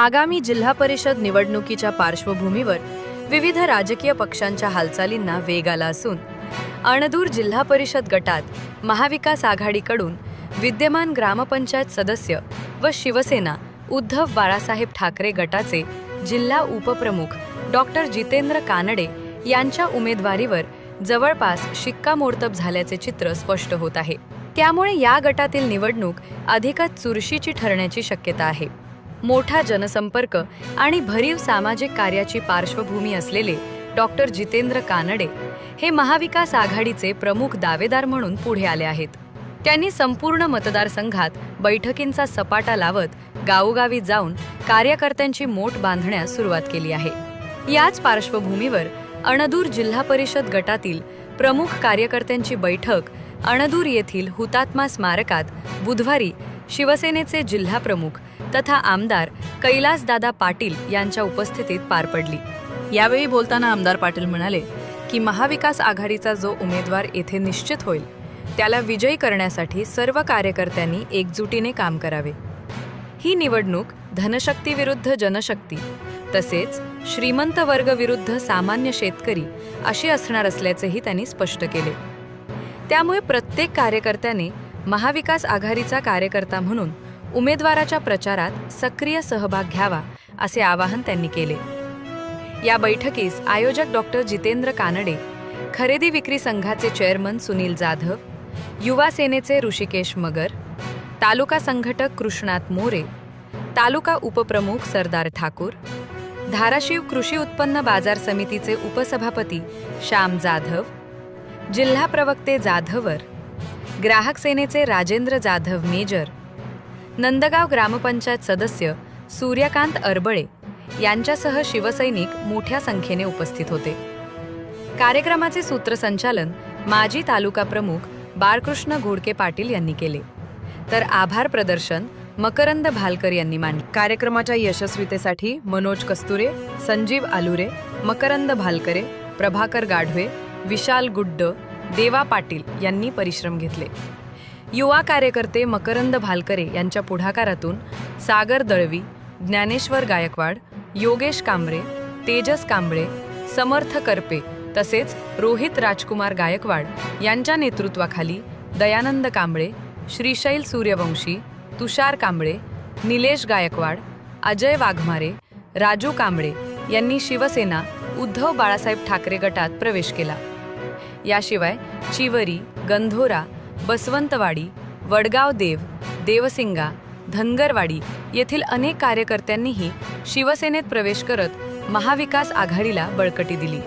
आगामी जिल्हा परिषद निवडणुकीच्या पार्श्वभूमीवर विविध राजकीय पक्षांच्या हालचालींना वेग आला असून अणदूर जिल्हा परिषद गटात महाविकास आघाडीकडून विद्यमान ग्रामपंचायत सदस्य व शिवसेना उद्धव बाळासाहेब ठाकरे गटाचे जिल्हा उपप्रमुख डॉक्टर जितेंद्र कानडे यांच्या उमेदवारीवर जवळपास शिक्कामोर्तब झाल्याचे चित्र स्पष्ट होत आहे. त्यामुळे या गटातील निवडणूक अधिकच चुरशीची ठरण्याची शक्यता आहे. मोठा जनसंपर्क आणि भरीव सामाजिक कार्याची पार्श्वभूमी असलेले डॉक्टर जितेंद्र कानडे हे महाविकास आघाडीचे प्रमुख दावेदार म्हणून पुढे आले आहेत. त्यांनी संपूर्ण मतदारसंघात बैठकींचा सपाटा लावत गावोगावी जाऊन कार्यकर्त्यांची मोठ बांधण्यास सुरुवात केली आहे. याच पार्श्वभूमीवर अणदूर जिल्हा परिषद गटातील प्रमुख कार्यकर्त्यांची बैठक अणदूर येथील हुतात्मा स्मारकात बुधवारी शिवसेनेचे जिल्हा प्रमुख तथा आमदार कैलासदादा पाटील यांच्या उपस्थितीत पार पडली. यावेळी बोलताना आमदार पाटील म्हणाले की महाविकास आघाडीचा जो उमेदवार येथे निश्चित होईल त्याला विजयी करण्यासाठी सर्व कार्यकर्त्यांनी एकजुटीने काम करावे. ही निवडणूक धनशक्ती विरुद्ध जनशक्ती तसेच श्रीमंत वर्ग विरुद्ध सामान्य शेतकरी अशी असणार असल्याचेही त्यांनी स्पष्ट केले. त्यामुळे प्रत्येक कार्यकर्त्याने महाविकास आघाडीचा कार्यकर्ता म्हणून उमेदवाराच्या प्रचारात सक्रिय सहभाग घ्यावा असे आवाहन त्यांनी केले. या बैठकीस आयोजक डॉक्टर जितेंद्र कानडे खरेदी विक्री संघाचे चेअरमन सुनील जाधव युवा सेनेचे ऋषिकेश मगर तालुका संघटक कृष्णात मोरे तालुका उपप्रमुख सरदार ठाकूर धाराशिव कृषी उत्पन्न बाजार समितीचे उपसभापती श्याम जाधव जिल्हा प्रवक्ते जाधवर ग्राहक सेनेचे राजेंद्र जाधव मेजर नंदगाव ग्रामपंचायत सदस्य सूर्यकांत अरबळे यांच्यासह शिवसैनिक मोठ्या संख्येने उपस्थित होते. कार्यक्रमाचे सूत्रसंचालन माजी तालुका प्रमुख बाळकृष्ण घोडके पाटील यांनी केले. तर आभार प्रदर्शन मकरंद भालकर यांनी मांडले. कार्यक्रमाच्या यशस्वीतेसाठी मनोज कस्तुरे संजीव आलुरे मकरंद भालकरे प्रभाकर गाढवे विशाल गुड्ड देवा पाटील यांनी परिश्रम घेतले. युवा कार्यकर्ते मकरंद भालकरे यांच्या पुढाकारातून सागर दळवी ज्ञानेश्वर गायकवाड योगेश कांबळे तेजस कांबळे समर्थ करपे तसेच रोहित राजकुमार गायकवाड यांच्या नेतृत्वाखाली दयानंद कांबळे श्रीशैल सूर्यवंशी तुषार कांबळे निलेश गायकवाड अजय वाघमारे राजू कांबळे यांनी शिवसेना उद्धव बाळासाहेब ठाकरे गटात प्रवेश केला. याशिवाय चिवरी गंधोरा बसवंतवाडी वडगाव देव देवसिंगा धनगरवाडी येथील अनेक कार्यकर्त्यांनीही शिवसेनेत प्रवेश करत महाविकास आघाडीला बळकटी दिली.